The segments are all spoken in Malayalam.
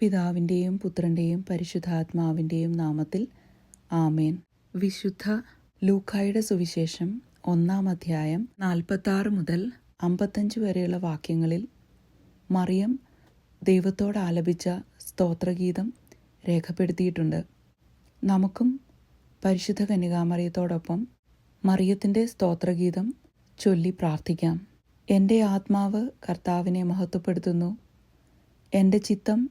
പിതാവിന്റെയും പുത്രന്റെയും പരിശുദ്ധാത്മാവിന്റെയും നാമത്തിൽ ആമേൻ. വിശുദ്ധ ലൂക്കായുടെ സുവിശേഷം ഒന്നാം അധ്യായം നാൽപ്പത്താറ് മുതൽ അമ്പത്തഞ്ച് വരെയുള്ള വാക്യങ്ങളിൽ മറിയം ദൈവത്തോട് ആലപിച്ച സ്തോത്രഗീതം രേഖപ്പെടുത്തിയിട്ടുണ്ട്. നമുക്കും പരിശുദ്ധ കന്യകാമറിയത്തോടൊപ്പം മറിയത്തിന്റെ സ്തോത്രഗീതം ചൊല്ലി പ്രാർത്ഥിക്കാം. എന്റെ ആത്മാവ് കർത്താവിനെ മഹത്വപ്പെടുത്തുന്നു. എന്റെ ചിത്തം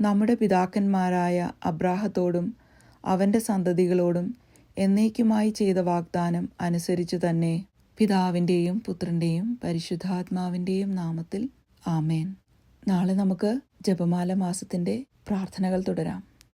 നമ്മുടെ പിതാക്കന്മാരായ അബ്രാഹത്തോടും അവന്റെ സന്തതികളോടും എന്നേക്കുമായി ചെയ്ത വാഗ്ദാനം അനുസരിച്ചു തന്നെ പിതാവിന്റെയും പുത്രന്റെയും പരിശുദ്ധാത്മാവിന്റെയും നാമത്തിൽ ആമേൻ. നാളെ നമുക്ക് ജപമാല മാസത്തിന്റെ പ്രാർത്ഥനകൾ തുടരാം.